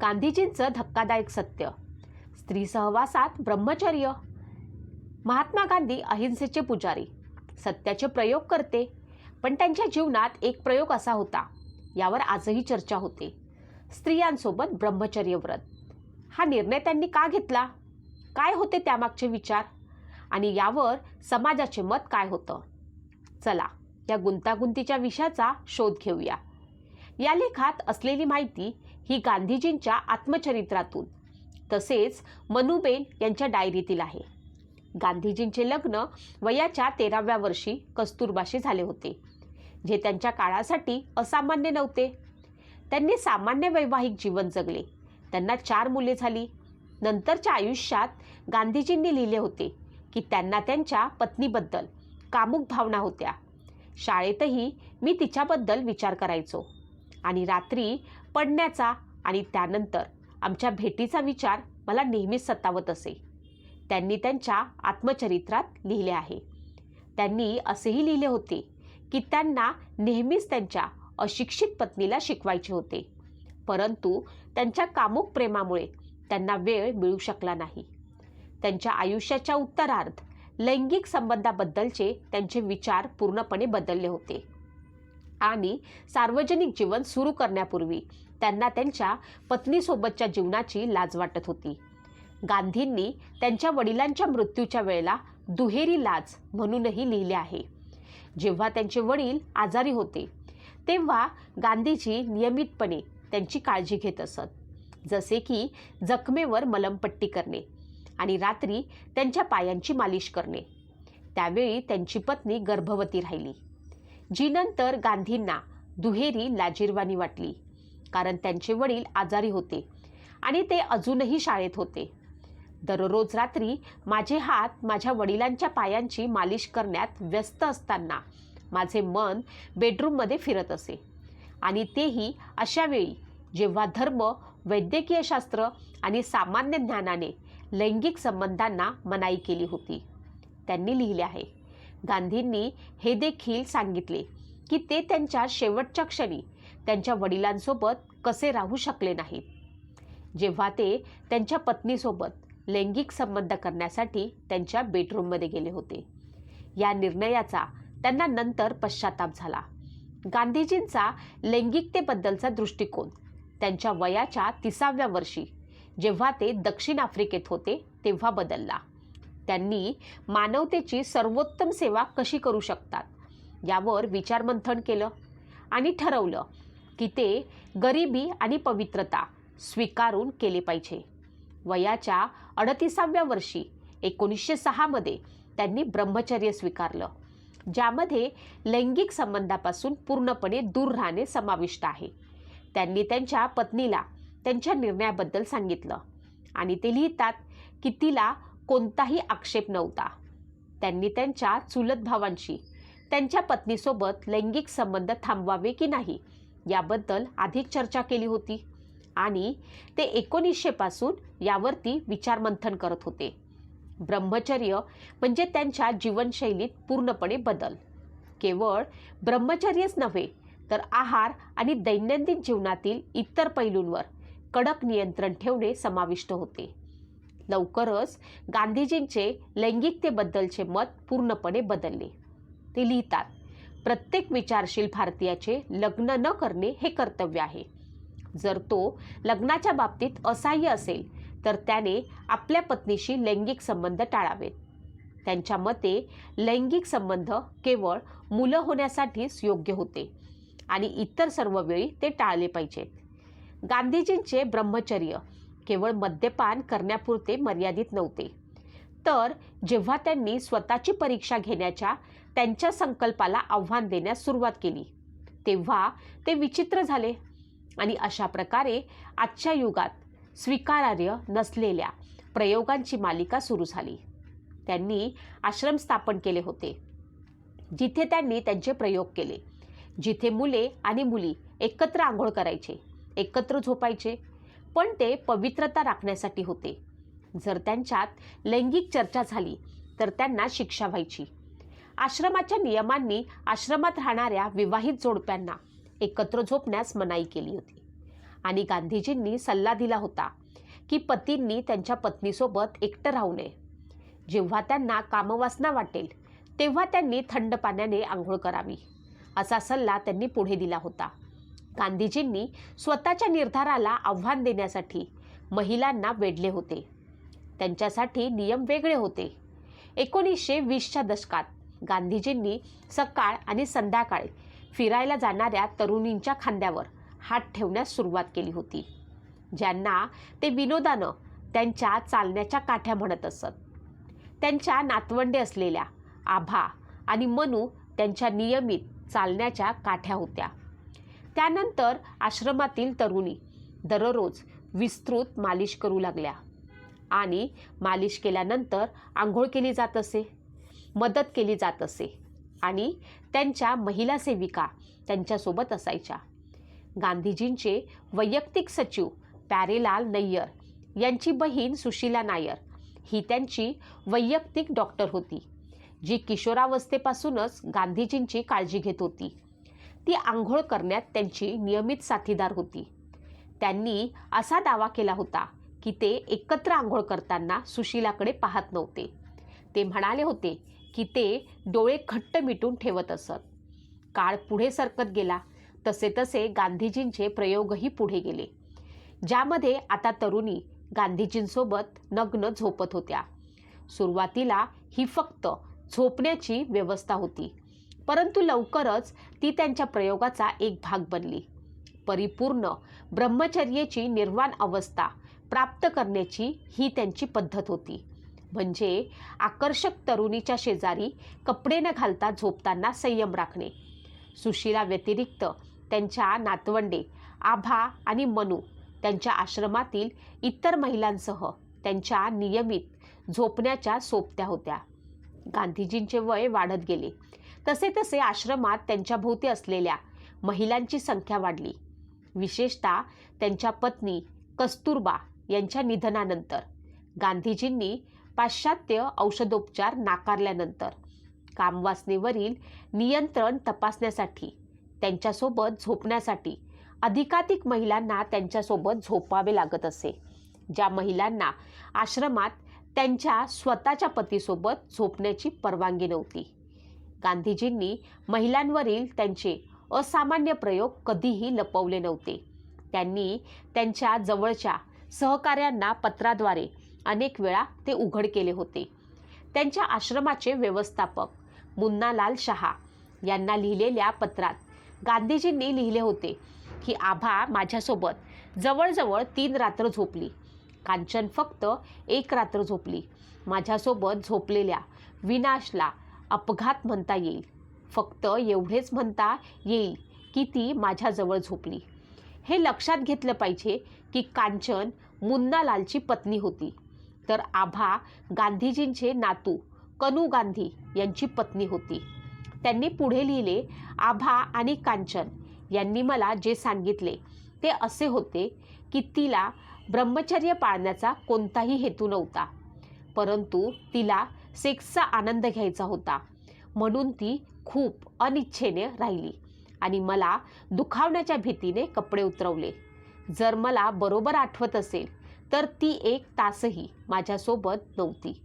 गांधीजींचं धक्कादायक सत्य. स्त्री सहवासात ब्रह्मचर्य. महात्मा गांधी अहिंसेचे पुजारी. सत्याचे प्रयोग करते पण त्यांच्या जीवनात एक प्रयोग असा होता. यावर आजही चर्चा होते. स्त्रियांसोबत ब्रह्मचर्य व्रत. हा निर्णय त्यांनी का घेतला? काय होते त्यामागचे विचार? आणि यावर समाजाचे मत काय होतं? चला या गुंतागुंतीच्या विषयाचा शोध घेऊया. या लेखात असलेली माहिती ही गांधीजींच्या आत्मचरित्रातून. तसेच मनुबेन यांच्या डायरीतील आहे. गांधीजींचे लग्न वयाच्या तेराव्या वर्षी कस्तुरबाशी झाले होते जे त्यांच्या काळासाठी असामान्य नव्हते. त्यांनी सामान्य वैवाहिक जीवन जगले. त्यांना चार मुले झाली. नंतरच्या आयुष्यात गांधीजींनी लिहिले होते की त्यांना त्यांच्या पत्नीबद्दल कामुक भावना होत्या. शाळेतही मी तिच्याबद्दल विचार करायचो आणि रात्री पडण्याचा आणि त्यानंतर आमच्या भेटीचा विचार मला नेहमीच सतावत असे. त्यांनी त्यांच्या आत्मचरित्रात लिहिले आहे. त्यांनी असेही लिहिले होते की त्यांना नेहमीच त्यांच्या अशिक्षित पत्नीला शिकवायचे होते. परंतु त्यांच्या कामुक प्रेमामुळे त्यांना वेळ मिळू शकला नाही. त्यांच्या आयुष्याच्या उत्तरार्ध लैंगिक संबंधाबद्दलचे त्यांचे विचार पूर्णपणे बदलले होते. आणि सार्वजनिक जीवन सुरू करण्यापूर्वी त्यांना त्यांच्या पत्नीसोबतच्या जीवनाची लाज वाटत होती. गांधींनी त्यांच्या वडिलांच्या मृत्यूच्या वेळेला दुहेरी लाज म्हणूनही लिहिले आहे. जेव्हा त्यांचे वडील आजारी होते तेव्हा गांधीजी नियमितपणे त्यांची काळजी घेत असत. जसे की जखमेवर मलमपट्टी करणे आणि रात्री त्यांच्या पायांची मालिश करणे. त्यावेळी त्यांची पत्नी गर्भवती राहिली. जी नंतर गांधींना दुहेरी लाजीरवाणी वाटली. कारण त्यांचे वडील आजारी होते आणि ते अजूनही शाळेत होते. दररोज रात्री माझे हात माझ्या वडिलांच्या पायांची मालिश करण्यात व्यस्त असताना माझे मन बेडरूममध्ये फिरत असे. आणि तेही अशा वेळी जेव्हा धर्म वैद्यकीय शास्त्र आणि सामान्य ज्ञानाने लैंगिक संबंधांना मनाई केली होती. त्यांनी लिहिले आहे. गांधींनी हे देखील सांगितले की ते त्यांच्या शेवटच्या क्षणी त्यांच्या वडिलांसोबत कसे राहू शकले नाहीत जेव्हा ते त्यांच्या पत्नीसोबत लैंगिक संबंध करण्यासाठी त्यांच्या बेडरूममध्ये गेले होते. या निर्णयाचा त्यांना नंतर पश्चाताप झाला. गांधीजींचा लैंगिकतेबद्दलचा दृष्टिकोन त्यांच्या वयाच्या तिसाव्या वर्षी जेव्हा ते दक्षिण आफ्रिकेत होते तेव्हा बदलला. त्यांनी मानवतेची सर्वोत्तम सेवा कशी करू शकतात यावर विचारमंथन केलं आणि ठरवलं की ते गरिबी आणि पवित्रता स्वीकारून केले पाहिजे. वयाच्या अडतीसाव्या वर्षी एकोणीसशे सहामध्ये त्यांनी ब्रह्मचर्य स्वीकारलं. ज्यामध्ये लैंगिक संबंधापासून पूर्णपणे दूर राहणे समाविष्ट आहे. त्यांनी त्यांच्या पत्नीला त्यांच्या निर्णयाबद्दल सांगितलं आणि ते लिहितात की तिला कोणताही आक्षेप नव्हता. त्यांनी त्यांच्या चुलत भावांशी त्यांच्या पत्नीसोबत लैंगिक संबंध थांबवावे की नाही याबद्दल अधिक चर्चा केली होती. आणि ते एकोणीसशेपासून यावरती विचारमंथन करत होते. ब्रह्मचर्य म्हणजे त्यांच्या जीवनशैलीत पूर्णपणे बदल. केवळ ब्रह्मचर्यच नव्हे तर आहार आणि दैनंदिन जीवनातील इतर पैलूंवर कडक नियंत्रण ठेवणे समाविष्ट होते. लवकरच गांधीजींचे लैंगिकतेबद्दलचे मत पूर्णपणे बदलले. ते लिहितात प्रत्येक विचारशील भारतीयाचे लग्न न करणे हे कर्तव्य आहे. जर तो लग्नाच्या बाबतीत असहाय्य असेल तर त्याने आपल्या पत्नीशी लैंगिक संबंध टाळावेत त्यांच्या मते लैंगिक संबंध केवळ मुलं होण्यासाठीच योग्य होते आणि इतर सर्व वेळी ते टाळले पाहिजेत. गांधीजींचे ब्रह्मचर्य केवळ मद्यपान करण्यापुरते मर्यादित नव्हते. तर जेव्हा त्यांनी स्वतःची परीक्षा घेण्याच्या त्यांच्या संकल्पाला आव्हान देण्यास सुरुवात केली. तेव्हा ते विचित्र झाले आणि अशा प्रकारे आजच्या युगात स्वीकारार्ह नसलेल्या प्रयोगांची मालिका सुरू झाली. त्यांनी आश्रम स्थापन केले होते. जिथे त्यांनी त्यांचे प्रयोग केले. जिथे मुले आणि मुली एकत्र आंघोळ करायचे एकत्र झोपायचे पण ते पवित्रता राखण्यासाठी होते. जर त्यांच्यात लैंगिक चर्चा झाली तर त्यांना शिक्षा व्हायची. आश्रमाच्या नियमांनी आश्रमात राहणाऱ्या विवाहित जोडप्यांना एकत्र झोपण्यास मनाई केली होती. आणि गांधीजींनी सल्ला दिला होता की पतींनी त्यांच्या पत्नीसोबत एकटं राहू नये. जेव्हा त्यांना कामवासना वाटेल तेव्हा त्यांनी थंड पाण्याने आंघोळ करावी असा सल्ला त्यांनी पुढे दिला होता. गांधीजींनी स्वतःच्या निर्धाराला आव्हान देण्यासाठी महिलांना वेढले होते. त्यांच्यासाठी नियम वेगळे होते. एकोणीसशे वीसच्या दशकात गांधीजींनी सकाळ आणि संध्याकाळी फिरायला जाणाऱ्या तरुणींच्या खांद्यावर हात ठेवण्यास सुरुवात केली होती. ज्यांना ते विनोदानं त्यांच्या चालण्याच्या काठ्या म्हणत असत. त्यांच्या नातवंडे असलेल्या आभा आणि मनू त्यांच्या नियमित चालण्याच्या काठ्या होत्या. त्यानंतर आश्रमातील तरुणी दररोज विस्तृत मालिश करू लागल्या आणि मालिश केल्यानंतर आंघोळ केली जात असे. मदत केली जात असे आणि त्यांच्या महिला सेविका त्यांच्यासोबत असायच्या. गांधीजींचे वैयक्तिक सचिव प्यारेलाल नय्यर यांची बहीण सुशीला नायर ही त्यांची वैयक्तिक डॉक्टर होती जी किशोरावस्थेपासूनच गांधीजींची काळजी घेत होती. ती आंघोळ करण्यात त्यांची नियमित साथीदार होती. त्यांनी असा दावा केला होता की ते एकत्र आंघोळ करताना सुशीलाकडे पाहत नव्हते. ते म्हणाले होते की ते डोळे घट्ट मिटून ठेवत असत. काळ पुढे सरकत गेला. तसे तसे गांधीजींचे प्रयोगही पुढे गेले. ज्यामध्ये आता तरुणी गांधीजींसोबत नग्न झोपत होत्या. सुरुवातीला ही फक्त झोपण्याची व्यवस्था होती. परंतु लवकरच ती त्यांच्या प्रयोगाचा एक भाग बनली. परिपूर्ण ब्रह्मचर्याची निर्वाण अवस्था प्राप्त करण्याची ही त्यांची पद्धत होती. म्हणजे आकर्षक तरुणीच्या शेजारी कपडे न घालता झोपताना संयम राखणे. सुशीला व्यतिरिक्त त्यांच्या नातवंडे आभा आणि मनू त्यांच्या आश्रमातील इतर महिलांसह त्यांच्या नियमित झोपण्याच्या सोबत्या होत्या. गांधीजींचे वय वाढत गेले. तसे तसे आश्रमात त्यांच्या भोवती असलेल्या महिलांची संख्या वाढली. विशेषतः त्यांच्या पत्नी कस्तुरबा यांच्या निधनानंतर गांधीजींनी पाश्चात्य औषधोपचार नाकारल्यानंतर कामवासनेवरील नियंत्रण तपासण्यासाठी त्यांच्यासोबत झोपण्यासाठी अधिकाधिक महिलांना त्यांच्यासोबत झोपावे लागत असे ज्या महिलांना आश्रमात त्यांच्या स्वतःच्या पतीसोबत झोपण्याची परवानगी नव्हती. गांधीजींनी महिलांवरील त्यांचे असामान्य प्रयोग कधीही लपवले नव्हते. त्यांनी त्यांच्या जवळच्या सहकाऱ्यांना पत्राद्वारे अनेक वेळा ते उघड केले होते. त्यांच्या आश्रमाचे व्यवस्थापक मुन्नालाल शहा यांना लिहिलेल्या पत्रात गांधीजींनी लिहिले होते की आभा माझ्यासोबत जवळजवळ तीन रात्र झोपली. कांचन फक्त एक रात्र झोपली. माझ्यासोबत झोपलेल्या विनाशला अपघात म्हणता येईल. फक्त एवढेच म्हणता येईल की ती माझ्याजवळ झोपली. हे लक्षात घेतलं पाहिजे की कांचन मुन्नालालची पत्नी होती. तर आभा गांधीजींचे नातू कनू गांधी यांची पत्नी होती. त्यांनी पुढे लिहिले आभा आणि कांचन यांनी मला जे सांगितले ते असे होते की तिला ब्रह्मचर्य पाळण्याचा कोणताही हेतू नव्हता परंतु तिला सेक्सचा आनंद घ्यायचा होता. म्हणून ती खूप अनिच्छेने राहिली आणि मला दुखावण्याच्या भीतीने कपडे उतरवले. जर मला बरोबर आठवत असेल तर ती एक तासही माझ्यासोबत नव्हती.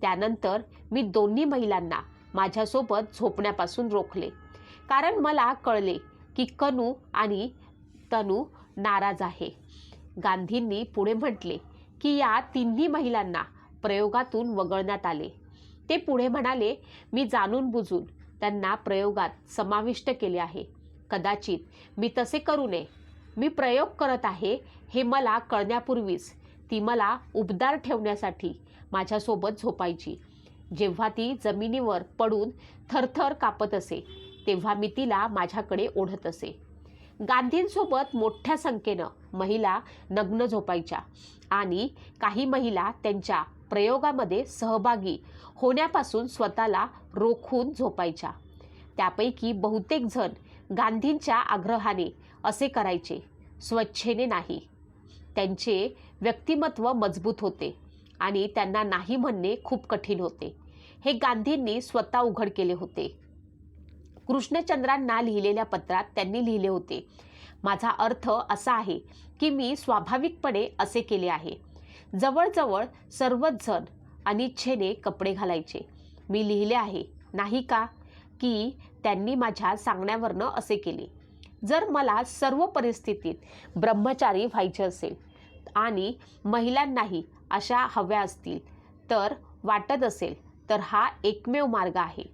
त्यानंतर मी दोन्ही महिलांना माझ्यासोबत झोपण्यापासून रोखले. कारण मला कळले की कनू आणि तनू नाराज आहे. गांधींनी पुढे म्हटले की या तिन्ही महिलांना प्रयोगातून वगळण्यात आले. ते पुढे म्हणाले मी जाणून बुजून त्यांना प्रयोगात समाविष्ट केले आहे. कदाचित मी तसे करू नये. मी प्रयोग करत आहे हे मला कळण्यापूर्वीच ती मला उबदार ठेवण्यासाठी माझ्यासोबत झोपायची. जेव्हा ती जमिनीवर पडून थरथर कापत असे तेव्हा मी तिला माझ्याकडे ओढत असे. गांधींसोबत मोठ्या संख्येनं महिला नग्न झोपायच्या आणि काही महिला त्यांच्या प्रयोगामध्ये सहभागी होण्यापासून स्वतःला रोखून झोपायच्या. त्यापैकी बहुतेक जण गांधींच्या आग्रहाने असे करायचे स्वच्छेने नाही त्यांचे व्यक्तिमत्व मजबूत होते आणि त्यांना नाही म्हणणे खूप कठीण होते. हे गांधींनी स्वतः उघड केले होते. कृष्णचंद्रांना लिहिलेल्या पत्रात त्यांनी लिहिले होते माझा अर्थ असा आहे की मी स्वाभाविकपणे असे केले आहे. जवळजवळ सर्वच जण अनिच्छेने कपडे घालायचे. मी लिहिले आहे नाही का की त्यांनी माझ्या सांगण्यावरनं असे केले. जर मला सर्व परिस्थितीत ब्रह्मचारी व्हायचे असेल आणि महिलांनाही अशा हव्या असतील तर वाटत असेल तर हा एकमेव मार्ग आहे.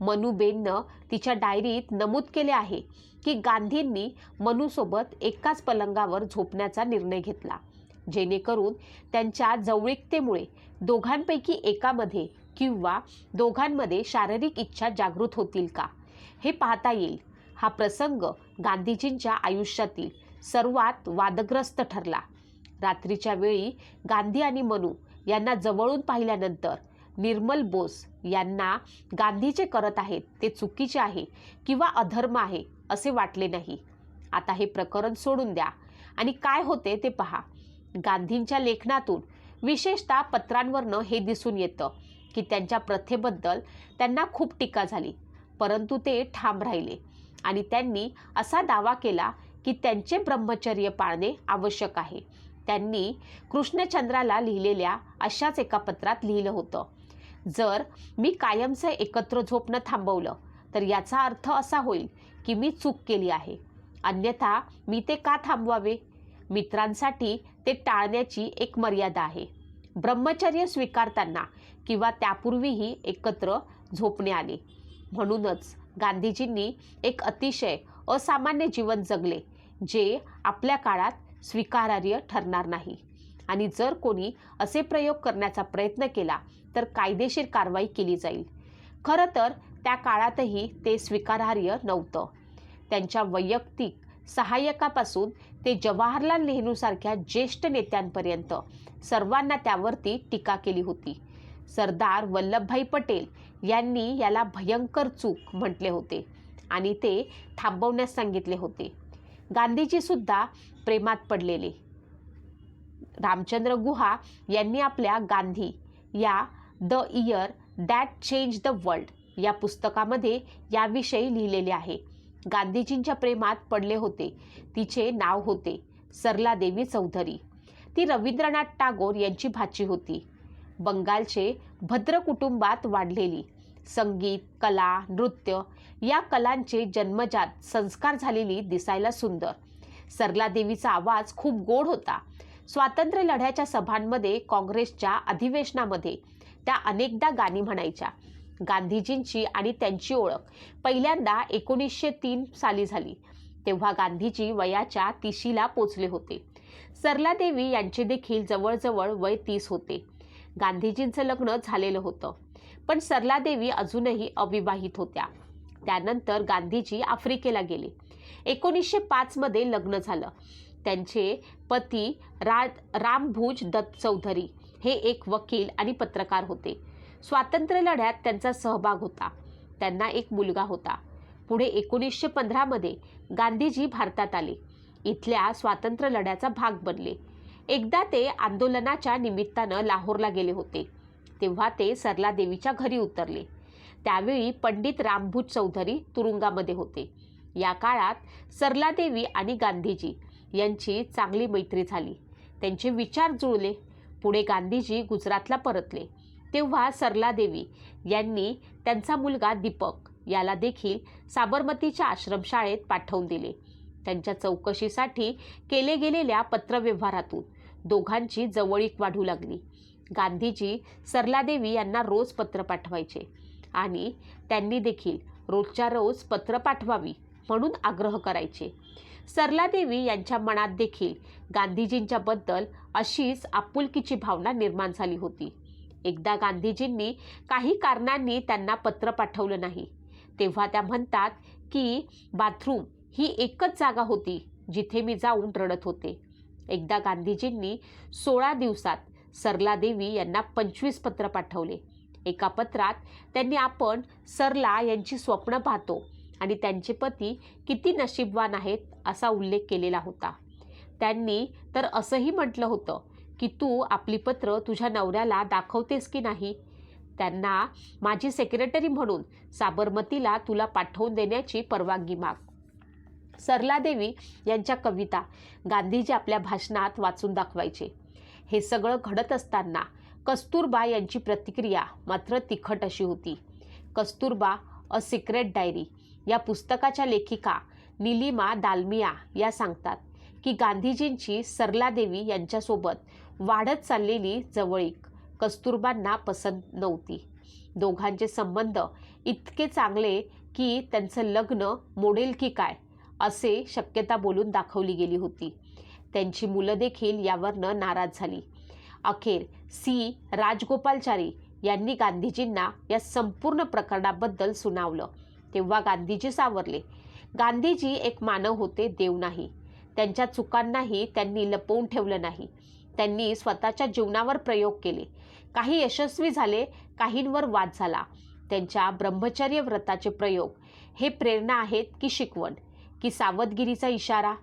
मनुबेननं तिच्या डायरीत नमूद केले आहे की गांधींनी मनूसोबत एकाच पलंगावर झोपण्याचा निर्णय घेतला जेणेकरून त्यांच्या जवळिकतेमुळे दोघांपैकी एकामध्ये किंवा दोघांमध्ये शारीरिक इच्छा जागृत होतील का? हे पाहता येईल हा प्रसंग गांधीजींच्या आयुष्यातील सर्वात वादग्रस्त ठरला. रात्रीच्या वेळी गांधी आणि मनू यांना जवळून पाहिल्यानंतर निर्मल बोस यांना गांधी जे करत आहेत ते चुकीचे आहे किंवा अधर्म आहे असे वाटले नाही. आता हे प्रकरण सोडून द्या. आणि काय होते ते पहा. गांधींच्या लेखनातून विशेषतः पत्रांवरनं हे दिसून येतं की त्यांच्या प्रथेबद्दल त्यांना खूप टीका झाली परंतु ते ठाम राहिले. आणि त्यांनी असा दावा केला की त्यांचे ब्रह्मचर्य पाळणे आवश्यक आहे. त्यांनी कृष्णचंद्राला लिहिलेल्या अशाच एका पत्रात लिहिलं होतं जर मी कायमचं एकत्र झोपणं थांबवलं तर याचा अर्थ असा होईल की मी चूक केली आहे. अन्यथा मी ते का थांबवावे? मित्रांसाठी ते टाळण्याची एक मर्यादा आहे. ब्रह्मचर्य स्वीकारताना किंवा त्यापूर्वीही एकत्र झोपणे आले. म्हणूनच गांधीजींनी एक अतिशय असामान्य जीवन जगले जे आपल्या काळात स्वीकारार्ह ठरणार नाही. आणि जर कोणी असे प्रयोग करण्याचा प्रयत्न केला तर कायदेशीर कारवाई केली जाईल. खरं तर त्या काळातही ते स्वीकारार्ह नव्हतं. त्यांच्या वैयक्तिक सहाय्यकापासून ते जवाहरलाल नेहरूसारख्या ज्येष्ठ नेत्यांपर्यंत सर्वांना त्यावरती टीका केली होती. सरदार वल्लभभाई पटेल यांनी याला भयंकर चूक म्हटले होते आणि ते थांबवण्यास सांगितले होते. गांधीजीसुद्धा प्रेमात पडलेले. रामचंद्र गुहा यांनी आपल्या गांधी या the year that change the world या पुस्तकामध्ये याविषयी लिहिलेले आहे. गांधीजींच्या प्रेमात पडले होते. तिचे नाव होते सरला देवी चौधरी. ती रवींद्रनाथ टागोर यांची भाची होती. बंगालचे भद्र कुटुंबात वाढलेली. संगीत कला नृत्य या कलांचे जन्मजात संस्कार झालेली दिसायला सुंदर. सरलादेवीचा आवाज खूप गोड होता. स्वातंत्र्य लढ्याच्या सभांमध्ये काँग्रेसच्या अधिवेशनामध्ये त्या अनेकदा गाणी म्हणायच्या. गांधीजींची आणि त्यांची ओळख पहिल्यांदा एकोणीसशे तीन साली झाली. तेव्हा गांधीजी वयाच्या तिशीला पोचले होते. सरलादेवी यांचे देखील जवळजवळ वय तीस होते. गांधीजींचं लग्न झालेलं होतं. पण सरलादेवी अजूनही अविवाहित होत्या. त्यानंतर गांधीजी आफ्रिकेला गेले. एकोणीसशे पाचमध्ये लग्न झालं. त्यांचे पती रा रामभुज दत्त चौधरी हे एक वकील आणि पत्रकार होते. स्वातंत्र्य लढ्यात त्यांचा सहभाग होता. त्यांना एक मुलगा होता. पुढे एकोणीसशे पंधरामध्ये गांधीजी भारतात आले. इथल्या स्वातंत्र्य लढ्याचा भाग बनले. एकदा ते आंदोलनाच्या निमित्तानं लाहोरला गेले होते. तेव्हा ते सरलादेवीच्या घरी उतरले. त्यावेळी पंडित रामभूज चौधरी तुरुंगामध्ये होते. या काळात सरलादेवी आणि गांधीजी यांची चांगली मैत्री झाली. त्यांचे विचार जुळले. पुढे गांधीजी गुजरातला परतले. तेव्हा सरलादेवी यांनी त्यांचा मुलगा दीपक याला देखील साबरमतीच्या आश्रमशाळेत पाठवून दिले. त्यांच्या चौकशीसाठी केले गेलेल्या पत्रव्यवहारातून दोघांची जवळीक वाढू लागली. गांधीजी सरलादेवी यांना रोज पत्र पाठवायचे. आणि त्यांनी देखील रोजच्या रोज पत्र पाठवावी म्हणून आग्रह करायचे. सरलादेवी यांच्या मनात देखील गांधीजींच्याबद्दल अशीच आपुलकीची भावना निर्माण झाली होती. एकदा गांधीजींनी काही कारणांनी त्यांना पत्र पाठवलं नाही. तेव्हा त्या म्हणतात की बाथरूम ही एकच जागा होती जिथे मी जाऊन रडत होते. एकदा गांधीजींनी सोळा दिवसात सरला देवी यांना पंचवीस पत्र पाठवले. एका पत्रात त्यांनी आपण सरला यांची स्वप्न पाहतो आणि त्यांचे पती किती नशीबवान आहेत असा उल्लेख केलेला होता. त्यांनी तर असंही म्हटलं होतं की तू आपली पत्र तुझ्या नवऱ्याला दाखवतेस की नाही? त्यांना माझी सेक्रेटरी म्हणून साबरमतीला तुला पाठवून देण्याची परवानगी माग. सरला देवी यांच्या कविता गांधीजी आपल्या भाषणात वाचून दाखवायचे. हे सगळं घडत असताना कस्तुरबा यांची प्रतिक्रिया मात्र तिखट अशी होती. कस्तुरबा अ सिक्रेट डायरी या पुस्तकाच्या लेखिका निलिमा दालमिया या सांगतात की गांधीजींची सरलादेवी यांच्यासोबत वाढत चाललेली जवळीक कस्तुरबांना पसंत नव्हती. दोघांचे संबंध इतके चांगले की त्यांचं लग्न मोडेल की काय असे शक्यता बोलून दाखवली गेली होती. त्यांची मुलं देखील यावरनं नाराज झाली. अखेर सी. राजगोपालचारी यांनी गांधीजींना या संपूर्ण प्रकरणाबद्दल सुनावलं. तेव्हा गांधीजी सावरले. गांधीजी एक मानव होते देव नाही. त्यांच्या चुकांनाही त्यांनी लपवून ठेवलं नाही. त्यांनी स्वतःच्या जीवनावर प्रयोग केले. काही यशस्वी झाले काहींवर वाद झाला. त्यांच्या ब्रह्मचर्य व्रताचे प्रयोग हे प्रेरणा आहेत की शिकवण की सावधगिरीचा इशारा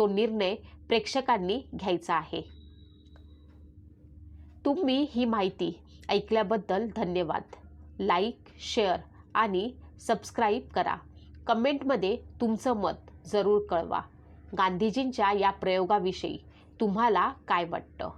तो निर्णय प्रेक्षकांनी घ्यायचा आहे. तुम्ही ही माहिती ऐकल्याबद्दल धन्यवाद. लाईक शेअर आणि सबस्क्राईब करा. कमेंटमध्ये तुमचं मत जरूर कळवा. गांधीजींच्या या प्रयोगाविषयी तुम्हाला काय वाटतं?